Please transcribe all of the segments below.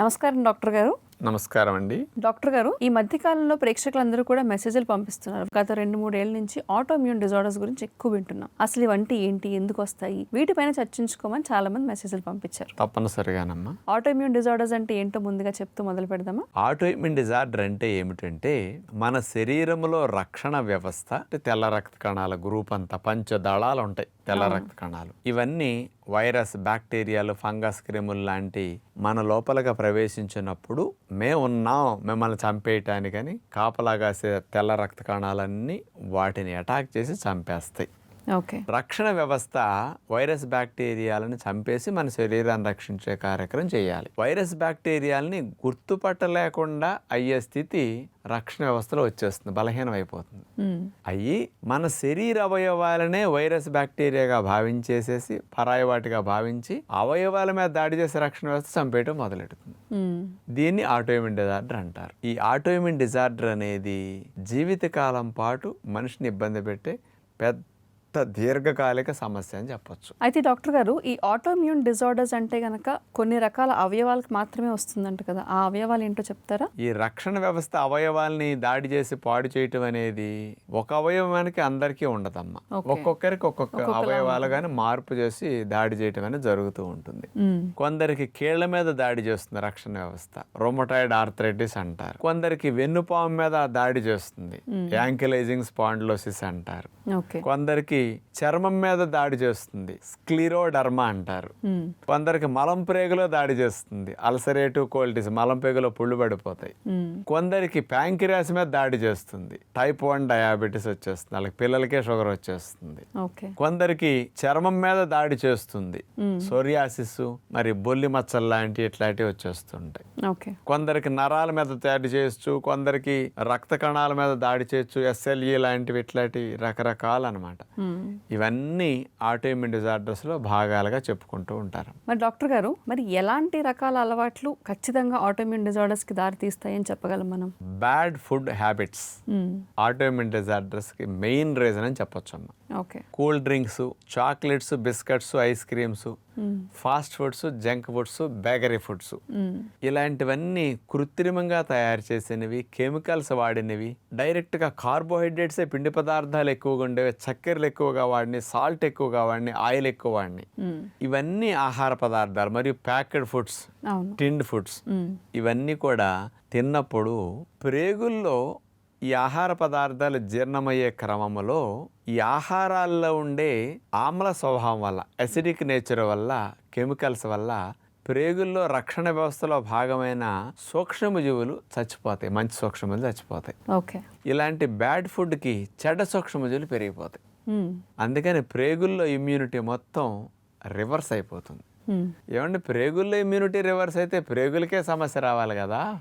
నమస్కారం డాక్టర్ గారు. నమస్కారం అండి. డాక్టర్ గారు ఈ మధ్య కాలంలో ప్రేక్షకులందరూ కూడా మెసేజ్లు పంపిస్తున్నారు. గత రెండు మూడేళ్ళ నుంచి ఆటోమ్యూన్ డిజార్డర్స్ గురించి ఎక్కువ వింటున్నాం. అసలు ఇవంటి ఏంటి? ఎందుకు వస్తాయి? వీటిపైన చర్చించుకోమని చాలా మంది మెసేజ్లు పంపించారు. తప్పనిసరిగానమ్మా ఆటోమ్యూన్ డిజార్డర్స్ అంటే ఏంటో ముందుగా చెప్తూ మొదలు పెడదామా? ఆటోఇమ్యూన్ డిజార్డర్ అంటే ఏమిటంటే మన శరీరంలో రక్షణ వ్యవస్థ అంటే తెల్ల రక్త కణాల గ్రూప్ అంతా పంచదళాలు ఉంటాయి. తెల్ల రక్త కణాలు ఇవన్నీ వైరస్ బ్యాక్టీరియాలు ఫంగస్ క్రిములు లాంటి మన లోపలగా ప్రవేశించినప్పుడు మేము ఉన్నాం మిమ్మల్ని చంపేయటానికని కాపలాగాసే తెల్ల రక్త కణాలన్నీ వాటిని అటాక్ చేసి చంపేస్తాయి. రక్షణ వ్యవస్థ వైరస్ బ్యాక్టీరియాలను చంపేసి మన శరీరాన్ని రక్షించే కార్యక్రమం చేయాలి. వైరస్ బ్యాక్టీరియాలని గుర్తుపట్టలేకుండా అయ్యే స్థితి రక్షణ వ్యవస్థలో వచ్చేస్తుంది బలహీనం అయిపోతుంది అయ్యి మన శరీర అవయవాలనే వైరస్ బ్యాక్టీరియాగా భావించేసేసి పరాయి వాటిగా భావించి అవయవాల మీద దాడి చేసే రక్షణ వ్యవస్థ చంపేయటం మొదలెడుతుంది. దీన్ని ఆటోఇమ్యూన్ డిజార్డర్ అంటారు. ఈ ఆటోఇమ్యూన్ డిజార్డర్ అనేది జీవితకాలం పాటు మనిషిని ఇబ్బంది పెట్టే పెద్ద దీర్ఘకాలిక సమస్య అని చెప్పొచ్చు. అయితే డాక్టర్ గారు ఈ ఆటోమ్యూన్ డిజార్డర్స్ అంటే గనక కొన్ని రకాల అవయవాలకు మాత్రమే వస్తుందంట కదా. ఆ అవయవాలు ఏంటో చెప్తారా? ఈ రక్షణ వ్యవస్థ అవయవాల్ని దాడి చేసి పాడు చేయటం అనేది ఒక అవయవానికి అందరికీ ఉండదమ్మా. ఒక్కొక్కరికి ఒక్కొక్క అవయవాలు కానీ మార్పు చేసి దాడి చేయటం అనేది జరుగుతూ ఉంటుంది. కొందరికి కీళ్ళ మీద దాడి చేస్తుంది రక్షణ వ్యవస్థ. రోమటాయిడ్ ఆర్థరైటిస్ అంటారు. కొందరికి వెన్నుపాము మీద దాడి చేస్తుంది. యాంకిలైజింగ్ స్పాండ్లోసిస్ అంటారు. కొందరికి చర్మం మీద దాడి చేస్తుంది. స్క్లిరోడర్మా అంటారు. కొందరికి మలం ప్రేగులో దాడి చేస్తుంది. అల్సరేటివ్ కోల్టిస్ మలం ప్రేగులో పుళ్ళు పడిపోతాయి. కొందరికి ప్యాంకిరాస్ మీద దాడి చేస్తుంది. టైప్ వన్ డయాబెటీస్ వచ్చేస్తుంది. వాళ్ళకి పిల్లలకే షుగర్ వచ్చేస్తుంది. కొందరికి చర్మం మీద దాడి చేస్తుంది. సోరియాసిస్ మరి బొల్లి మచ్చలు లాంటి ఇట్లాంటివి వచ్చేస్తుంటాయి. కొందరికి నరాల మీద దాడి చేయొచ్చు కొందరికి రక్త కణాల మీద దాడి చేయొచ్చు ఎస్ఎల్ఈ లాంటివి ఇట్లాంటి రకరకాలు అనమాట. ఇవన్నీ ఆటోఇమ్యూన్ డిజార్డర్స్లో భాగాలుగా చెప్పుకుంటూ ఉంటారు మరి డాక్టర్ గారు మరి ఎలాంటి రకాల అలవాట్లు ఖచ్చితంగా ఆటోమ్యూన్ డిజార్డర్స్కి దారి తీస్తాయని చెప్పగలం మనం బ్యాడ్ ఫుడ్ హ్యాబిట్స్. ఆటోఇమ్యూన్ డిజార్డర్స్కి మెయిన్ రీజన్ అని చెప్పొచ్చు అమ్మ okay cool drinks chocolates biscuits ice creams. Fast foods junk foods bakery foods hmm. ఇలాంటివన్నీ కృత్రిమంగా తయారు చేసినవి కెమికల్స్ వాడినవి డైరెక్ట్గా కార్బోహైడ్రేట్సే పిండి పదార్థాలు ఎక్కువగా ఉండేవి చక్కెరలు ఎక్కువగా వాడిని సాల్ట్ ఎక్కువగా వాడిని ఆయిల్ ఎక్కువ వాడిని. ఇవన్నీ ఆహార పదార్థాలు మరియు ప్యాకెడ్ ఫుడ్స్ టిండ్ ఫుడ్స్. ఇవన్నీ కూడా తిన్నప్పుడు ప్రేగుల్లో ఈ ఆహార పదార్థాలు జీర్ణమయ్యే క్రమంలో ఈ ఆహారాల్లో ఉండే ఆమ్ల స్వభావం వల్ల అసిడిక్ నేచర్ వల్ల కెమికల్స్ వల్ల ప్రేగుల్లో రక్షణ వ్యవస్థలో భాగమైన సూక్ష్మజీవులు చచ్చిపోతాయి. మంచి సూక్ష్మజీవులు చచ్చిపోతాయి. ఓకే. ఇలాంటి బ్యాడ్ ఫుడ్కి చెడ్డ సూక్ష్మజీవులు పెరిగిపోతాయి. అందుకని ప్రేగుల్లో ఇమ్యూనిటీ మొత్తం రివర్స్ అయిపోతుంది. ఏమంటే ప్రేగుల్లో ఇమ్యూనిటీ రివర్స్ అయితే ప్రేగులకే సమస్య రావాలి కదా?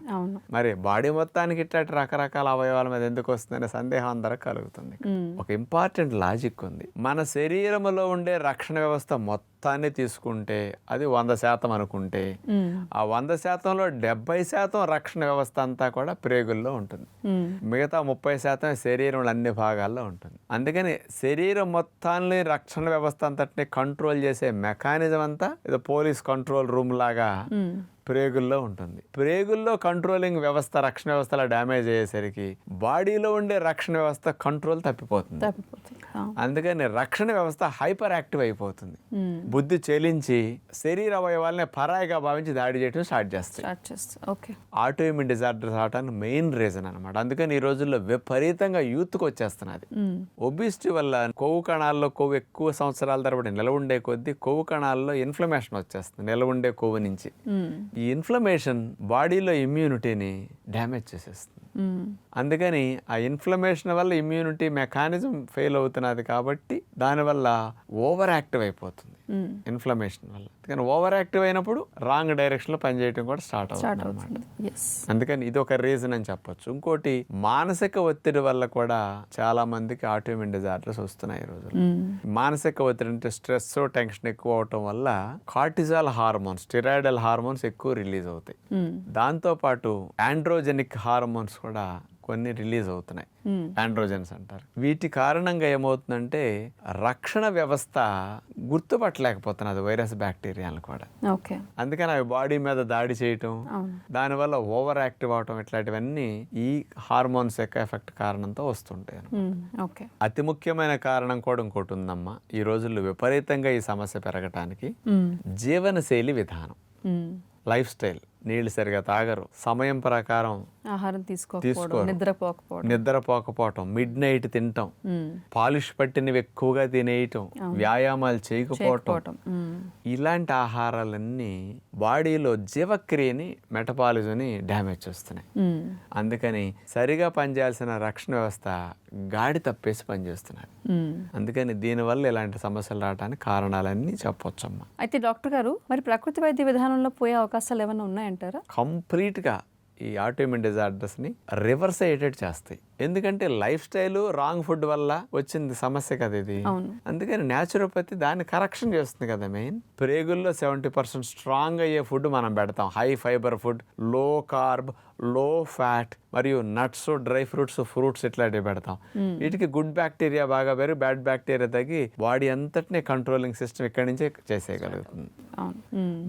మరి బాడీ మొత్తానికి ఇట్లాంటి రకరకాల అవయవాల మీద ఎందుకు వస్తుందనే సందేహం అందరికి కలుగుతుంది. ఒక ఇంపార్టెంట్ లాజిక్ ఉంది. మన శరీరంలో ఉండే రక్షణ వ్యవస్థ మొత్తాన్ని తీసుకుంటే అది వంద శాతం అనుకుంటే. ఆ వంద శాతంలో డెబ్బై శాతం రక్షణ వ్యవస్థ అంతా కూడా ప్రేగుల్లో ఉంటుంది. మిగతా ముప్పై శాతం శరీరంలో అన్ని భాగాల్లో ఉంటుంది అందుకని శరీరం మొత్తాన్ని రక్షణ వ్యవస్థ అంతటిని కంట్రోల్ చేసే మెకానిజం అంతా ఏదో పోలీస్ కంట్రోల్ రూమ్ లాగా. ప్రేగుల్లో ఉంటుంది. ప్రేగుల్లో కంట్రోలింగ్ వ్యవస్థ రక్షణ వ్యవస్థలో డ్యామేజ్ అయ్యేసరికి బాడీలో ఉండే రక్షణ వ్యవస్థ కంట్రోల్ తప్పిపోతుంది. అందుకని రక్షణ వ్యవస్థ హైపర్ యాక్టివ్ అయిపోతుంది. బుద్ధి చెలించి శరీర అవయవాల్ని పరాయిగా భావించి దాడి చేయడం స్టార్ట్ చేస్తాయి. స్టార్ట్ చేస్తా ఓకే. ఆటోఇమ్యూన్ డిజార్డర్స్ అవటానికి మెయిన్ రీజన్ అనమాట అందుకని ఈ రోజుల్లో విపరీతంగా యూత్కి వచ్చేస్తున్నది. ఒబిసిటీ వల్ల కొవ్వు కణాల్లో కొవ్వు ఎక్కువ సంవత్సరాల తరబడి నిలవ ఉండే కొద్దీ కొవ్వు కణాల్లో ఇన్ఫ్లమేషన్ వచ్చేస్తుంది నిలవ ఉండే కొవ్వు నుంచి. ఈ ఇన్ఫ్లమేషన్ బాడీలో ఇమ్యూనిటీని డ్యామేజ్ చేసేస్తుంది. అందుకని ఆ ఇన్ఫ్లమేషన్ వల్ల ఇమ్యూనిటీ మెకానిజం ఫెయిల్ అవుతున్నది కాబట్టి దానివల్ల ఓవర్ యాక్టివ్ అయిపోతుంది. ఇన్ఫ్లమేషన్ వల్ల. అందుకని ఓవర్ యాక్టివ్ అయినప్పుడు రాంగ్ డైరెక్షన్లో పనిచేయటం కూడా స్టార్ట్ అవుతుంది అందుకని ఇది ఒక రీజన్ అని చెప్పొచ్చు. ఇంకోటి మానసిక ఒత్తిడి వల్ల కూడా చాలా మందికి ఆటోమిన్ డిజార్డర్స్ వస్తున్నాయి ఈ రోజుల్లో. మ్మ్. మానసిక ఒత్తిడి అంటే స్ట్రెస్ టెన్షన్ ఎక్కువ అవటం వల్ల కార్టిజాల్ హార్మోన్స్ స్టిరాయిడల్ హార్మోన్స్ ఎక్కువ రిలీజ్ అవుతాయి. మ్మ్. దాంతో పాటు ఆండ్రోజెనిక్ హార్మోన్స్ కూడా కొన్ని రిలీజ్ అవుతున్నాయి. ఆండ్రోజన్స్ అంటారు. వీటి కారణంగా ఏమవుతుందంటే రక్షణ వ్యవస్థ గుర్తుపట్టలేకపోతున్నది వైరస్ బ్యాక్టీరియాలను కూడా. ఓకే. అందుకని అవి బాడీ మీద దాడి చేయటం దానివల్ల ఓవర్ యాక్టివ్ అవటం ఇట్లాంటివన్నీ ఈ హార్మోన్స్ యొక్క ఎఫెక్ట్ కారణంతో వస్తుంటాయి అతి ముఖ్యమైన కారణం కూడా ఇంకోటి ఉందమ్మా ఈ రోజుల్లో విపరీతంగా ఈ సమస్య పెరగటానికి. జీవనశైలి విధానం. లైఫ్ స్టైల్ నీళ్ళు సరిగా తాగరు సమయం ప్రకారం ఆహారం తీసుకోకపోవడం తీసుకోరు. నిద్రపోకపోవడం నిద్రపోకపోవటం మిడ్ నైట్ తినటం. పాలిష్ పట్టినవి ఎక్కువగా తినేయటం వ్యాయామాలు చేయకపోవటం. ఇలాంటి ఆహారాలన్నీ బాడీలో జీవక్రియని మెటబాలిజంని డ్యామేజ్ చేస్తున్నాయి. అందుకని సరిగా పనిచేయాల్సిన రక్షణ వ్యవస్థ గాడి తప్పేసి పనిచేస్తున్నది. అందుకని దీనివల్ల ఇలాంటి సమస్యలు రావడానికి కారణాలన్నీ చెప్పొచ్చమ్మా. అయితే డాక్టర్ గారు మరి ప్రకృతి వైద్య విధానంలో పోయే అవకాశాలు ఏమైనా ఉన్నాయంటారా? కంప్లీట్గా ఈ ఆటోఇమ్యూన్ డిజార్డర్స్ని రివర్స్ అయ్యేటట్టు చేస్తాయి. ఎందుకంటే లైఫ్ స్టైల్ రాంగ్ ఫుడ్ వల్ల వచ్చింది సమస్య కదా ఇది. అందుకని న్యాచురోపతి దాన్ని కరెక్షన్ చేస్తుంది కదా మెయిన్ ప్రేగుల్లో సెవెంటీ పర్సెంట్ స్ట్రాంగ్ అయ్యే ఫుడ్ మనం పెడతాం. హై ఫైబర్ ఫుడ్లో కార్బ్లో ఫ్యాట్ మరియు నట్స్ డ్రై ఫ్రూట్స్ ఫ్రూట్స్ ఇట్లాంటివి పెడతాం. వీటికి గుడ్ బ్యాక్టీరియా బాగా పెరిగి బ్యాడ్ బ్యాక్టీరియా తగ్గి బాడీ అంతటినీ కంట్రోలింగ్ సిస్టమ్ ఇక్కడి నుంచే చేసేయగలుగుతుంది.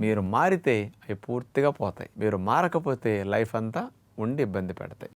మీరు మారితే అవి పూర్తిగా పోతాయి. మీరు మారకపోతే లైఫ్ అంతా ఉండి ఇబ్బంది పెడతాయి.